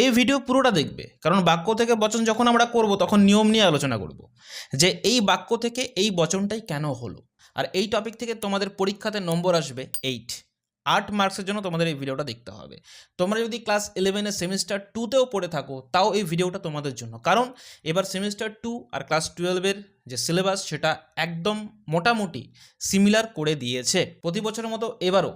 এই ভিডিও পুরোটা দেখবে। কারণ বাক্য থেকে বচন যখন আমরা করব, তখন নিয়ম নিয়ে আলোচনা করব যে এই বাক্য থেকে এই বচনটাই কেন হলো। আর এই টপিক থেকে তোমাদের পরীক্ষাতে নম্বর আসবে এইট আট মার্কসের জন্য তোমাদের এই ভিডিওটা দেখতে হবে। তোমরা যদি ক্লাস ইলেভেনের সেমিস্টার টুতেও পড়ে থাকো, তাও এই ভিডিওটা তোমাদের জন্য। কারণ এবার সেমিস্টার টু আর ক্লাস টুয়েলভের যে সিলেবাস সেটা একদম মোটামুটি সিমিলার করে দিয়েছে। প্রতি বছরের মতো এবারও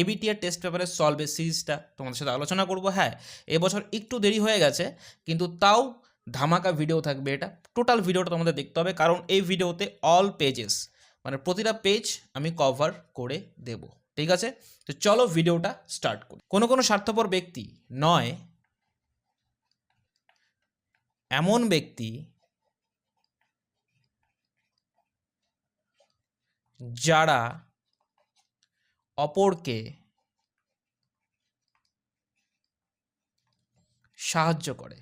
এবিটিআর টেস্ট পেপারের সলভের সিরিজটা তোমাদের সাথে আলোচনা করব হ্যাঁ এবছর একটু দেরি হয়ে গেছে, কিন্তু তাও ধামাকা ভিডিও থাকবে এটা টোটাল ভিডিওটা তোমাদের দেখতে হবে, কারণ এই ভিডিওতে অল পেজেস মানে প্রতিটা পেজ আমি কভার করে দেব, ঠিক আছে? তো চলো ভিডিওটা স্টার্ট করি। কোনো কোনো স্বার্থপর ব্যক্তি নয়, এমন ব্যক্তি যারা অপরকে সাহায্য করে।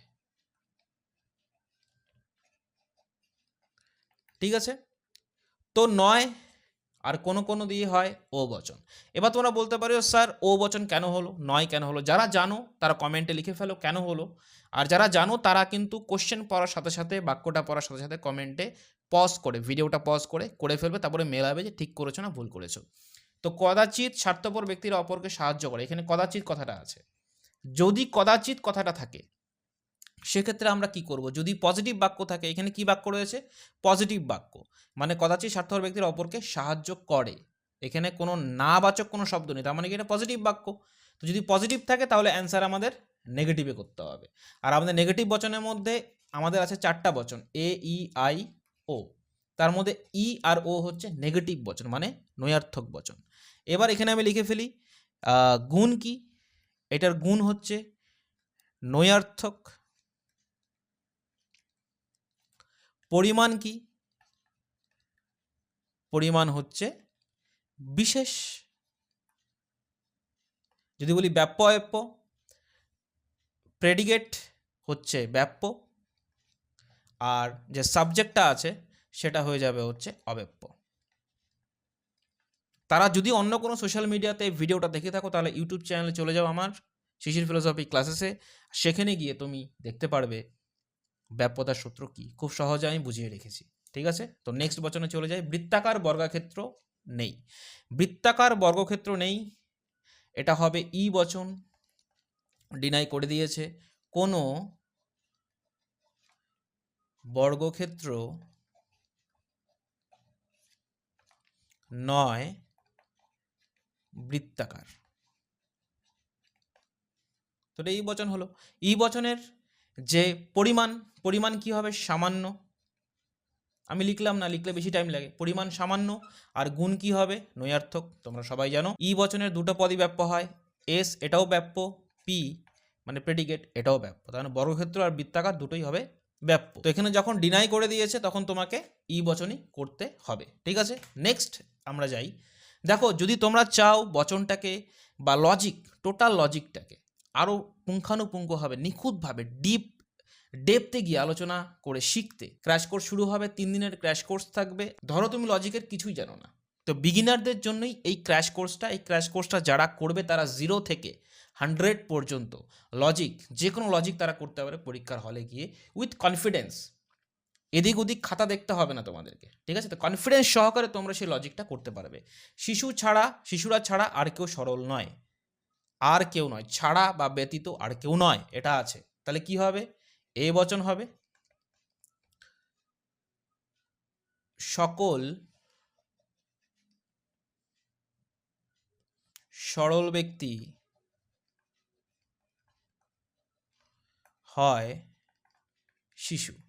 ঠিক আছে? তো নয় আর কোনো কোনো দিয়ে হয় ও বচন। এবার তোমরা বলতে পারো, স্যার, ও বচন কেন হলো? নয় কেন হলো? যারা জানো, তারা কমেন্টে লিখে ফেলো কেন হলো। আর যারা জানো, তারা কিন্তু কোশ্চেন পড়ার সাথে সাথে, বাক্যটা পড়ার সাথে সাথে কমেন্টে পজ করে ভিডিওটা পজ করে করে ফেলবে, তারপরে মেলাবে যে ঠিক করেছ না ভুল করেছ। তো কদাচিৎ স্বার্থপর ব্যক্তিরা অপরকে সাহায্য করে। এখানে কদাচিৎ কথাটা আছে। যদি কদাচিৎ কথাটা থাকে, সেক্ষেত্রে আমরা কি করব? যদি পজিটিভ বাক্য থাকে, এখানে কি বাক্য রয়েছে? পজিটিভ বাক্য। মানে কদাচিৎ স্বার্থপর ব্যক্তিরা অপরকে সাহায্য করে। এখানে কোনো নাবাচক কোনো শব্দ নেই। তার মানে কি? এটা পজিটিভ বাক্য। তো যদি পজিটিভ থাকে, তাহলে অ্যান্সার আমাদের নেগেটিভে করতে হবে। আর আমাদের নেগেটিভ বচনের মধ্যে আমাদের আছে চারটা বচন। এ ই আই ও তার মধ্যে ই আর ও হচ্ছে নেগেটিভ বচন মানে নয়ার্থক বচন। এবার এখানে আমি লিখে ফেলি গুণ কি? এটার গুণ হচ্ছে নয়ার্থক। পরিমাণ কি? পরিমাণ হচ্ছে বিশেষ। যদি বলি ব্যাপ্য অব্যাপ্য প্রেডিগেট হচ্ছে ব্যাপ্য, আর যে সাবজেক্টটা আছে সেটা হয়ে যাবে হচ্ছে অব্যাপ্য। তারা যদি অন্য কোনো সোশ্যাল মিডিয়াতে ভিডিওটা দেখে থাকো, তাহলে ইউটিউব চ্যানেলে চলে যাও আমার শিশির ফিলোসফি ক্লাসেসে সেখানে গিয়ে তুমি দেখতে পারবে ব্যাপ্যতার সূত্র কি। খুব সহজে আমি বুঝিয়ে রেখেছি। ঠিক আছে? তো নেক্সট বচনে চলে যাই। বৃত্তাকার বর্গাক্ষেত্র নেই। বৃত্তাকার বর্গক্ষেত্র নেই। এটা হবে ই বচন। ডিনাই করে দিয়েছে। কোনো বর্গক্ষেত্র নয়। বৃত্তাকার। তো এই বচন হলো। ই বচনের যে পরিমাণ পরিমাণ কি হবে? সামান্য। আমি লিখলাম না, লিখলে বেশি টাইম লাগে। পরিমাণ সামান্য আর গুণ কি হবে? নৈয়ার্থক, তোমরা সবাই জানো। ই বচনের দুটো পদই ব্যাপ্য হয়। এস এটাও ব্যাপ্য পি মানে প্রেডিকেট এটাও ব্যাপ্য। তার মানে বর্গক্ষেত্র আর বৃত্তাকার দুটোই হবে ব্যাপ্য। তো এখানে যখন ডিনাই করে দিয়েছে, তখন তোমাকে ই বচনই করতে হবে। ঠিক আছে? নেক্সট আমরা যাই। দেখো, যদি তোমরা চাও বচনটাকে বা লজিক টোটাল লজিকটাকে আরও পুঙ্খানুপুঙ্খভাবে নিখুঁতভাবে ডিপ ডেপতে গিয়ে আলোচনা করে শিখতে ক্র্যাশ কোর্স শুরু হবে, তিন দিনের ক্র্যাশ কোর্স থাকবে। ধরো তুমি লজিকের কিছুই জানো না। তো বিগিনারদের জন্যই এই ক্র্যাশ কোর্সটা এই ক্র্যাশ কোর্সটা যারা করবে তারা জিরো থেকে হান্ড্রেড পর্যন্ত লজিক যে কোনো লজিক তারা করতে পারে পরীক্ষার হলে গিয়ে উইথ কনফিডেন্স এদিক ওদিক খাতা দেখতে হবে না তোমাদেরকে, ঠিক আছে? তো কনফিডেন্স সহকারে তোমরা সেই লজিকটা করতে পারবে। শিশু ছাড়া, শিশুরা ছাড়া আর কেউ সরল নয়। আর কেউ নয়, ছাড়া বা ব্যতীত আর কেউ নয়, এটা আছে। তাহলে কি হবে? এ বচন হবে। সকল সরল ব্যক্তি হয় শিশু।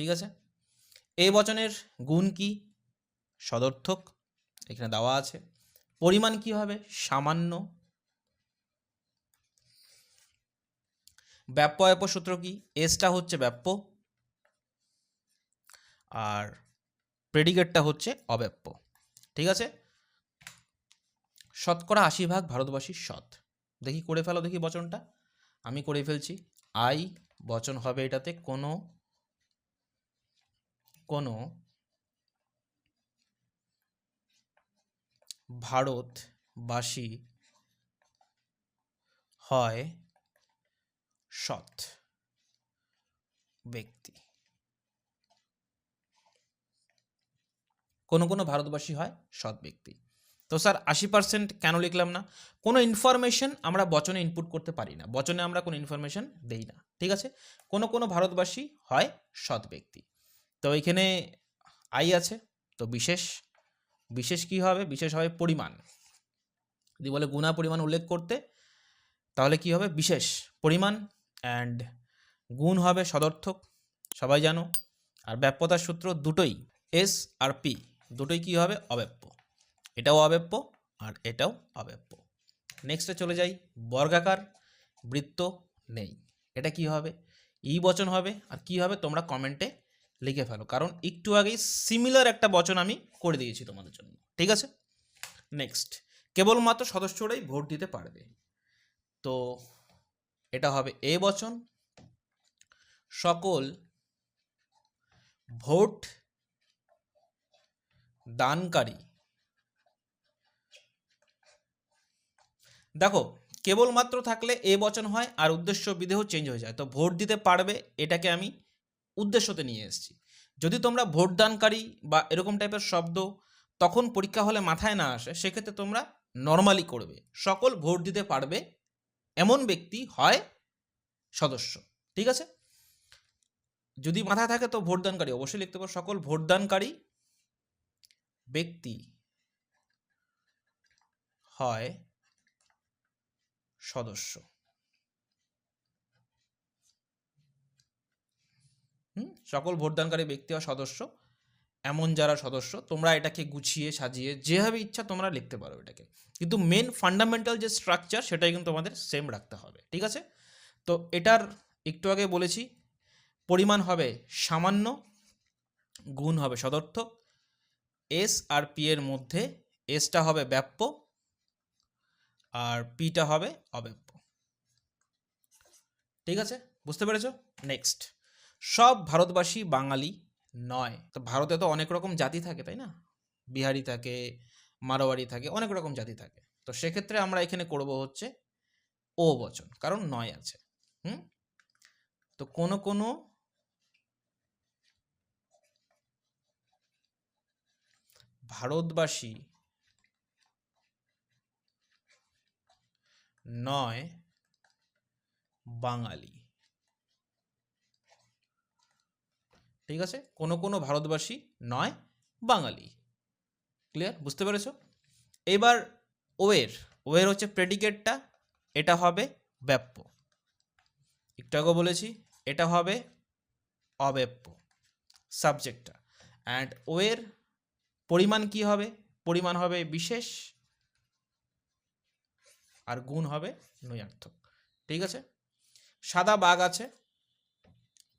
ঠিক আছে? এই বচনের গুণ কি? সদর্থক, এখানে দেওয়া আছে। পরিমাণ কি হবে? সামান্য। ব্যাপ্য অব্যাপ্য সূত্র কি? এসটা হচ্ছে ব্যাপ্য। আর প্রেডিকেটটা হচ্ছে অব্যাপ্য। ঠিক আছে? শতকরা আশি ভাগ ভারতবাসীর সৎ। দেখি, করে ফেলো দেখি বচনটা। আমি করে ফেলছি। আই বচন হবে এটাতে কোনো কোনো ভারতবাসী হয় সৎ ব্যক্তি। কোনো কোনো ভারতবাসী হয় সৎ ব্যক্তি। তো স্যার, আশি পার্সেন্ট কেন লিখলাম না? কোনো ইনফরমেশন আমরা বচনে ইনপুট করতে পারি না। বচনে আমরা কোনো ইনফরমেশন দেই না। ঠিক আছে? কোনো কোনো ভারতবাসী হয় সৎ ব্যক্তি। তো এখানে আই আছে, তো বিশেষ বিশেষ কি হবে? বিশেষ হবে পরিমাণ। যদি বলে গুণা পরিমাণ উল্লেখ করতে, তাহলে কি হবে? বিশেষ পরিমাণ অ্যান্ড গুণ হবে সদর্থক, সবাই জানো। আর ব্যাপ্যতার সূত্র দুটোই এস আর পি দুটোই কি হবে? অব্যাপ্য। এটাও অব্যাপ্য আর এটাও অব্যাপ্য। নেক্সটে চলে যাই, বর্গাকার, বৃত্ত নেই। এটা কি হবে? ই বচন হবে, আর কি হবে? তোমরা কমেন্টে লিখে ফেলো। কারণ একটু আগেই সিমিলার একটা বচন আমি করে দিয়েছি তোমাদের জন্য। ঠিক আছে? নেক্সট কেবলমাত্র সদস্যরাই ভোট দিতে পারবে। তো এটা হবে এ বচন। সকল ভোট দানকারী। দেখো, কেবলমাত্র থাকলে এ বচন হয় আর উদ্দেশ্য বিদেহ চেঞ্জ হয়ে যায়। তো ভোট দিতে পারবে এটাকে আমি উদ্দেশ্যতে নিয়ে এসেছি। যদি তোমরা ভোট দানকারী বা এরকম টাইপের শব্দ তখন পরীক্ষা হলে মাথায় না আসে, সেক্ষেত্রে তোমরা নর্মালি করবে। সকল ভোট দিতে পারবে এমন ব্যক্তি হয় সদস্য। ঠিক আছে? যদি মাথায় থাকে তো ভোটদানকারী, অবশ্যই লিখতে পারো। সকল ভোটদানকারী ব্যক্তি হয় সদস্য। সকল ভোটদানকারী ব্যক্তি হয় সদস্য, এমন যারা সদস্য, তোমরা এটাকে গুছিয়ে সাজিয়ে যেভাবে ইচ্ছা তোমরা লিখতে পারো এটাকে। কিন্তু মেন ফান্ডামেন্টাল যে স্ট্রাকচার সেটাই কিন্তু তোমাদের সেম রাখতে হবে, ঠিক আছে? তো এটার একটু আগে বলেছি, পরিমাণ হবে সামান্য, গুণ হবে সদর্থক এস আর পি এর মধ্যে এসটা হবে ব্যাপ্য, আর পিটা হবে অব্যাপ্য। ঠিক আছে? বুঝতে পেরেছ? নেক্সট সব ভারতবাসী বাঙালি নয়। তো ভারতে তো অনেক রকম জাতি থাকে, তাই না? বিহারি থাকে, মারোয়ারি থাকে, অনেক রকম জাতি থাকে। তো সেক্ষেত্রে আমরা এখানে করব হচ্ছে ও বচন, কারণ নয় আছে। হুম? তো কোনো কোনো ভারতবাসী নয়, বাঙালি। ঠিক আছে? কোনো কোনো ভারতবাসী নয়, বাঙালি। ক্লিয়ার বুঝতে পেরেছ? এবার ওয়ের ওয়ের হচ্ছে প্রেডিকেটটা এটা হবে ব্যাপ্য। একটু আগে বলেছি, এটা হবে অব্যাপ্য সাবজেক্টটা অ্যান্ড ওয়ের পরিমাণ কি হবে? পরিমাণ হবে বিশেষ আর গুণ হবে নৈয়ার্থক ঠিক আছে? সাদা বাঘ আছে,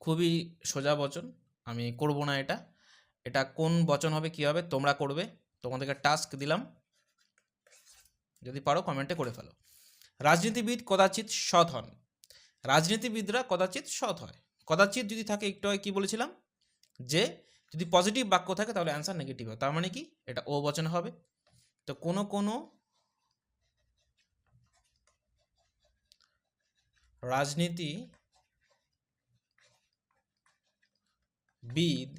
খুবই সোজা বচন। আমি করব না এটা। এটা কোন বচন হবে, কি হবে, তোমরা করবে। তোমাদেরকে টাস্ক দিলাম। যদি পারো কমেন্টে করে ফেলো। রাজনীতিবিদ কদাচিৎ সৎ হন। রাজনীতিবিদরা কদাচিৎ সৎ হয়। কদাচিৎ যদি থাকে, একটু কি বলেছিলাম? যে যদি পজিটিভ বাক্য থাকে, তাহলে অ্যান্সার নেগেটিভ হয়। তার মানে কি? এটা ও বচন হবে। তো কোনো কোনো রাজনীতি বিদ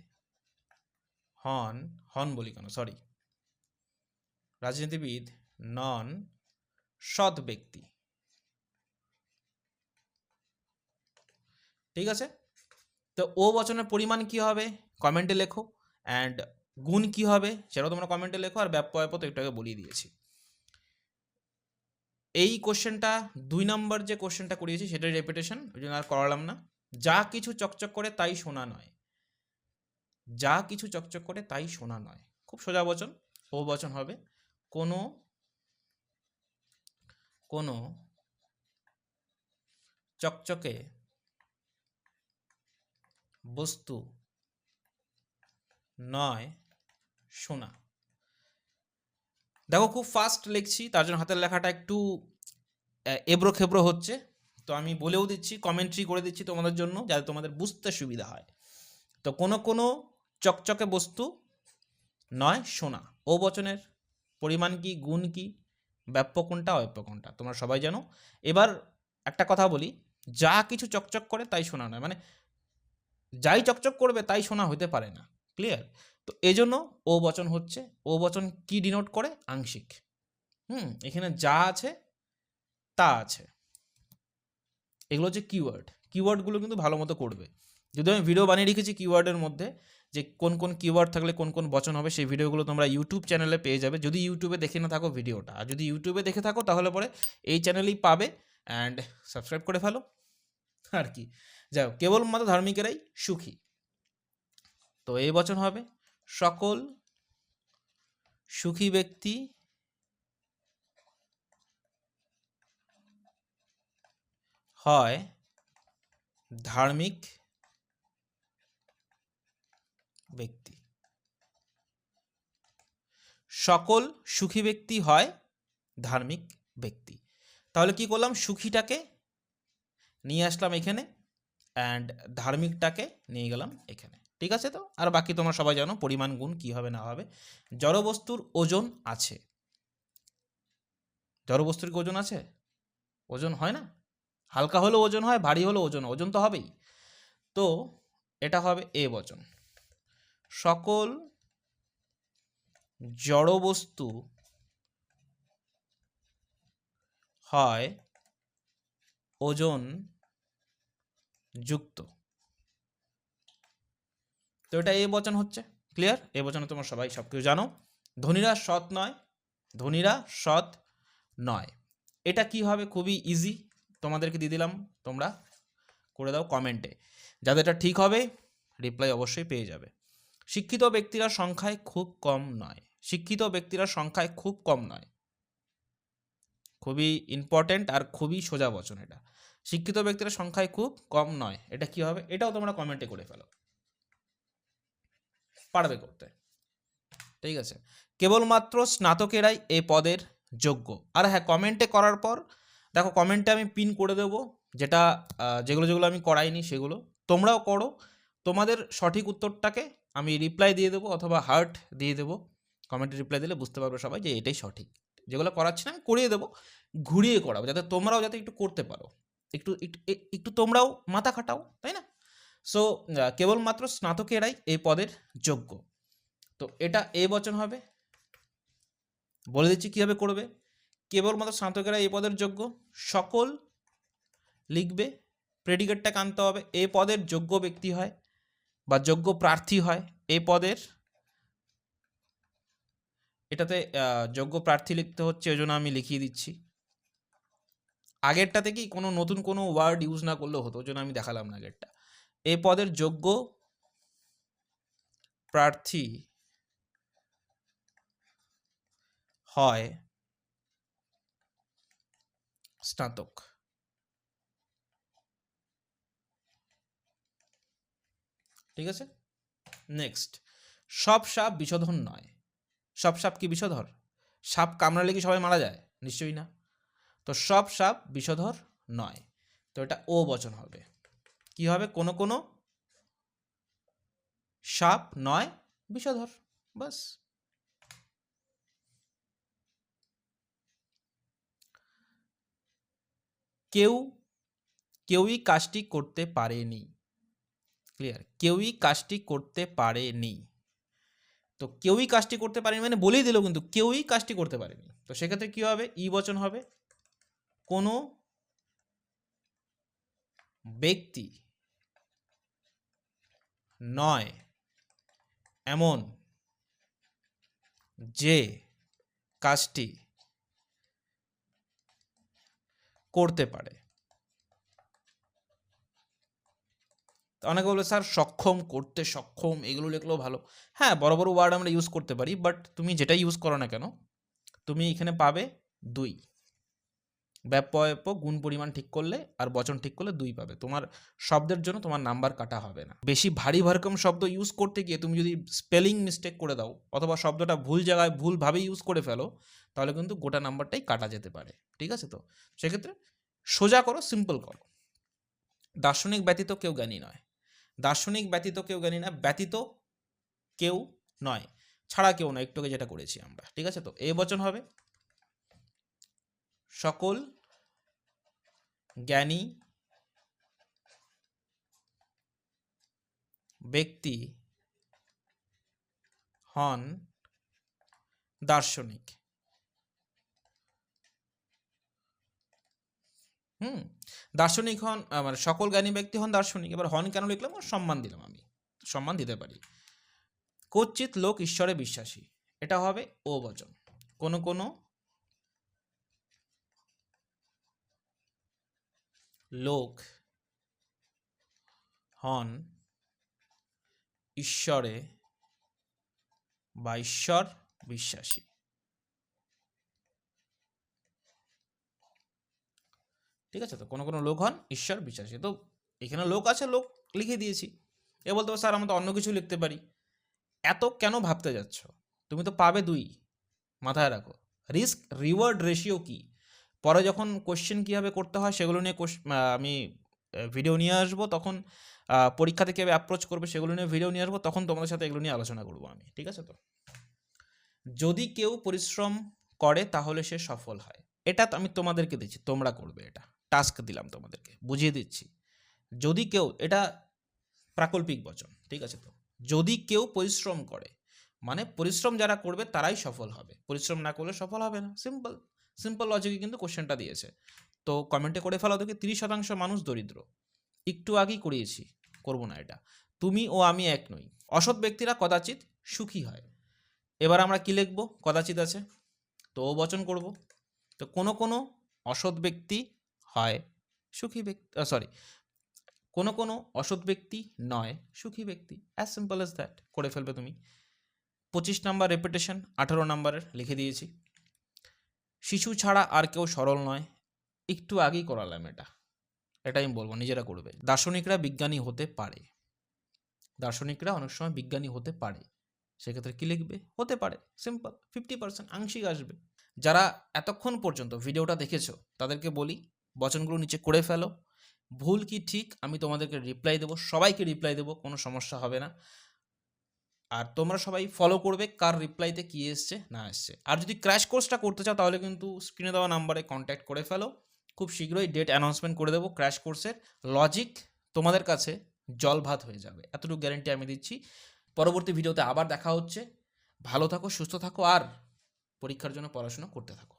হন হন বলি কেন? সরি রাজনীতিবিদ নন, সৎ ব্যক্তি। ঠিক আছে? তো ও বচনের পরিমাণ কি হবে? কমেন্টে লেখো। অ্যান্ড গুণ কি হবে? সেটাও তোমরা কমেন্টে লেখো আর ব্যাপ্য তো একটু বলিয়ে দিয়েছি। এই কোশ্চেনটা দুই নম্বর যে কোশ্চেনটা করিয়েছি, সেটাই রেপিটেশন ওই জন্য আর করালাম না। যা কিছু চকচক করে তাই শোনা নয়। যা কিছু চকচক করে তাই শোনা নয়। খুব সোজা বচন ও বচন হবে। কোনো কোনো চকচকে বস্তু নয় সোনা। দেখো খুব ফাস্ট লিখছি, তার জন্য হাতের লেখাটা একটু এবড়ো খেবড়ো হচ্ছে। তো আমি বলেও দিচ্ছি কমেন্ট্রি করে দিচ্ছি তোমাদের জন্য, যাতে তোমাদের বুঝতে সুবিধা হয়। তো কোনো কোনো চকচকে বস্তু নয়, সোনা। ও বচনের পরিমাণ কি, গুণ কি, ব্যাপ্য কোনটা, অব্যাপ্য কোনটা, তোমরা সবাই জানো। এবার একটা কথা বলি, যা কিছু চকচক করে তাই শোনা নয় মানে যাই চকচক করবে তাই শোনা হতে পারে না ক্লিয়ার তো এই জন্য ও বচন হচ্ছে, ও বচন কি ডিনোট করে? আংশিক। হুম, এখানে যা আছে, তা আছে। এগুলো হচ্ছে কিওয়ার্ড কিওয়ার্ডগুলো কিন্তু ভালো মতো করবে। যদি আমি ভিডিও বানিয়ে রেখেছি কিওয়ার্ডের মধ্যে যে কোন কোন কিওয়ার্ড থাকলে কোন কোন বচন হবে, সেই ভিডিওগুলো তোমরা ইউটিউব চ্যানেলে পেয়ে যাবে। যদি ইউটিউবে দেখে না থাকো ভিডিওটা আর যদি ইউটিউবে দেখে থাকো, তাহলে পরে এই চ্যানেলেই পাবে। অ্যান্ড সাবস্ক্রাইব করে ফেলো। আর কি। যাই হোক, কেবলমাত্র ধার্মিকেরাই সুখী। তো এই বচন হবে, সকল সুখী ব্যক্তি হয় ধার্মিক ব্যক্তি। সকল সুখী ব্যক্তি হয় ধার্মিক ব্যক্তি। তাহলে কি করলাম? সুখীটাকে নিয়ে আসলাম এখানে অ্যান্ড ধার্মিকটাকে নিয়ে গেলাম এখানে। ঠিক আছে তো? আর বাকি তোমরা সবাই জানো পরিমাণ, গুণ, কি হবে, না হবে। জড়বস্তুর ওজন আছে। জড়বস্তুর কি ওজন আছে? ওজন হয় না? হালকা হলেও ওজন হয়, ভারী হলেও ওজন ওজন তো হবেই। তো এটা হবে এ বচন। সকল জড়বস্তু হয় ওজন যুক্ত তো এটা এ বচন হচ্ছে ক্লিয়ার এ বচনে তোমরা সবাই সব কিছু জানো। ধনীরা সৎ নয়, ধনীরা সৎ নয়। এটা কি হবে? খুবই ইজি তোমাদেরকে দিয়ে দিলাম, তোমরা করে দাও কমেন্টে যাদের এটা ঠিক হবে রিপ্লাই অবশ্যই পেয়ে যাবে। শিক্ষিত ব্যক্তিরা সংখ্যায় খুব কম নয়। শিক্ষিত ব্যক্তিরা সংখ্যায় খুব কম নয়। খুবই ইম্পর্ট্যান্ট আর খুবই সোজা বচন এটা। শিক্ষিত ব্যক্তিরা সংখ্যায় খুব কম নয়। এটা কি হবে? এটাও তোমরা কমেন্টে করে ফেলো। পারবে করতে। ঠিক আছে। কেবলমাত্র স্নাতকেরাই এই পদের যোগ্য। আর হ্যাঁ কমেন্টে করার পর, দেখো কমেন্টে আমি পিন করে দেবো। যেটা যেগুলো যেগুলো আমি করাইনি সেগুলো। তোমরাও করো। তোমাদের সঠিক উত্তরটাকে আমি রিপ্লাই দিয়ে দেবো অথবা হার্ট দিয়ে দেবো। কমেন্টে রিপ্লাই দিলে বুঝতে পারবে সবাই যে এটাই সঠিক। যেগুলো করাচ্ছি না, আমি করিয়ে দেবো, ঘুরিয়ে করাবো যাতে তোমরাও যাতে একটু করতে পারো। একটু একটু তোমরাও মাথা খাটাও, তাই না? সো কেবলমাত্র স্নাতকেরাই এই পদের যোগ্য। তো এটা এ বচন হবে। বলে দিচ্ছি কীভাবে করবে? কেবলমাত্র স্নাতকেরা এই পদের যোগ্য। সকল লিখবে প্রেডিকেটটাকে আনতে হবে। এ পদের যোগ্য ব্যক্তি হয় বা যোগ্য প্রার্থী হয় এই পদের। এটাতে যোগ্য প্রার্থী লিখতে হচ্ছে ওই জন্য আমি লিখিয়ে দিচ্ছি। আগেরটা থেকেই কোনো নতুন কোনো ওয়ার্ড ইউজ না করলেও হতো, ওই জন্য আমি দেখালাম না আগেরটা। এই পদের যোগ্য প্রার্থী হয় স্নাতক। ঠিক আছে? নেক্সট সব সাপ বিষধর নয়। সব সাপ কি বিষধর সাপ কামড়ালে কি সবাই মারা যায়? নিশ্চয়ই না। তো সব সাপ বিষধর নয়। তো এটা ও বচন হবে। কি হবে? কোনো কোনো সাপ নয় বিষধর বাস। কেউ, কেউই কাজটি করতে পারেনি। ক্লিয়ার কেউই কাজটি করতে পারেনি। তো কেউই কাজটি করতে পারেনি মানে বলেই দিল কিন্তু কেউই কাজটি করতে পারেনি। তো সেক্ষেত্রে কি হবে? ই বচন হবে। কোনো ব্যক্তি নয় এমন যে কাজটি করতে পারে। তো অনেকে বলে স্যার, সক্ষম, করতে সক্ষম, এগুলো লিখলেও ভালো। হ্যাঁ বড় বড় ওয়ার্ড আমরা ইউজ করতে পারি বাট তুমি যেটাই ইউজ করো না কেন, তুমি এখানে পাবে দুই। ব্যাপয়প গুণ পরিমাণ ঠিক করলে আর বচন ঠিক করলে দুই পাবে। তোমার শব্দের জন্য তোমার নাম্বার কাটা হবে না। বেশি ভারী ভরকম শব্দ ইউজ করতে গিয়ে তুমি যদি স্পেলিং মিস্টেক করে দাও, অথবা শব্দটা ভুল জায়গায় ভুলভাবে ইউজ করে ফেলো, তাহলে কিন্তু গোটা নাম্বারটাই কাটা যেতে পারে। ঠিক আছে তো? সেক্ষেত্রে সোজা করো সিম্পল করো। দার্শনিক ব্যতীত কেউ জ্ঞানী নয়। দার্শনিক ব্যতীত কেউ জ্ঞানী না, ব্যতীত কেউ নয়, ছাড়া কেউ নয়, একটুকে যেটা করেছি আমরা, ঠিক আছে তো? এ বচন হবে, সকল জ্ঞানী ব্যক্তি হন দার্শনিক। হুম, দার্শনিক হন মানে সকল জ্ঞানী ব্যক্তি হন দার্শনিক। এবার হন কেন লিখলাম? সম্মান দিলাম আমি। সম্মান দিতে পারি। কচ্চিত লোক ঈশ্বরে বিশ্বাসী। এটা হবে ও বচন। কোনো কোনো লোক হন ঈশ্বরে বা ঈশ্বর বিশ্বাসী। ঠিক আছে? তো কোনো কোনো লোক হন ঈশ্বর বিশ্বাসী। তো এখানে লোক আছে লোক লিখে দিয়েছি। এ বলতে পারো, স্যার আমরা তো অন্য কিছু লিখতে পারি। এত কেন ভাবতে যাচ্ছ? তুমি তো পাবে দুই। মাথায় রাখো রিস্ক রিওয়ার্ড রেশিও কি? পরে যখন কোশ্চেন কীভাবে করতে হয় সেগুলো নিয়ে আমি ভিডিও নিয়ে আসব। তখন আহ, পরীক্ষাতে কীভাবে অ্যাপ্রোচ করবে সেগুলো নিয়ে ভিডিও নিয়ে আসব। তখন তোমাদের সাথে এগুলো নিয়ে আলোচনা করব আমি। ঠিক আছে তো? যদি কেউ পরিশ্রম করে তাহলে সে সফল হয়। এটা আমি তোমাদেরকে দিচ্ছি তোমরা করবে এটা। টাস্ক দিলাম তোমাদেরকে, বুঝিয়ে দিচ্ছি। যদি কেউ, এটা প্রাকল্পিক বচন, ঠিক আছে তো? যদি কেউ পরিশ্রম করে মানে পরিশ্রম যারা করবে তারাই সফল হবে। পরিশ্রম না করলে সফল হবে না। সিম্পল সিম্পল লজিকে কিন্তু কোশ্চেনটা দিয়েছে। তো কমেন্টে করে ফেলা দেখি, তিরিশ শতাংশ মানুষ দরিদ্র। একটু আগেই করিয়েছি, করব না এটা। তুমি ও আমি এক নই। অসৎ ব্যক্তিরা কদাচিৎ সুখী হয়। এবার আমরা কি লিখব? কদাচিৎ আছে। তো ও বচন করব। তো কোনো কোনো অসৎ ব্যক্তি হয়, সুখী ব্যক্তি সরি কোনো কোনো অসৎ ব্যক্তি নয়, সুখী ব্যক্তি। অ্যাজ সিম্পল এজ দ্যাট করে ফেলবে তুমি। পঁচিশ নাম্বার রেপুটেশন আঠারো নাম্বারের লিখে দিয়েছি। শিশু ছাড়া আর কেউ সরল নয়, একটু আগেই করালাম এটা। এটা আমি বলব, নিজেরা করবে। দার্শনিকরা বিজ্ঞানী হতে পারে। দার্শনিকরা অনেক সময় বিজ্ঞানী হতে পারে। সেক্ষেত্রে কী লিখবে? হতে পারে সিম্পল ফিফটি পার্সেন্ট আংশিক আসবে। যারা এতক্ষণ পর্যন্ত ভিডিওটা দেখেছ, তাদেরকে বলি বচনগুলো নিচে করে ফেলো। ভুল কি ঠিক আমি তোমাদেরকে রিপ্লাই দেবো, সবাইকে রিপ্লাই দেবো, কোনো সমস্যা হবে না। আর তোমরা সবাই ফলো করবে কার রিপ্লাইতে কী এসছে, না এসছে। আর যদি ক্র্যাশ কোর্সটা করতে চাও তাহলে কিন্তু স্ক্রিনে দেওয়া নাম্বারে কন্ট্যাক্ট করে ফেলো। খুব শীঘ্রই ডেট অ্যানাউন্সমেন্ট করে দেবো ক্র্যাশ কোর্সের লজিক তোমাদের কাছে জল ভাত হয়ে যাবে। এতটুকু গ্যারেন্টি আমি দিচ্ছি। পরবর্তী ভিডিওতে আবার দেখা হচ্ছে। ভালো থাকো, সুস্থ থাকো, আর পরীক্ষার জন্য পড়াশোনা করতে থাকো।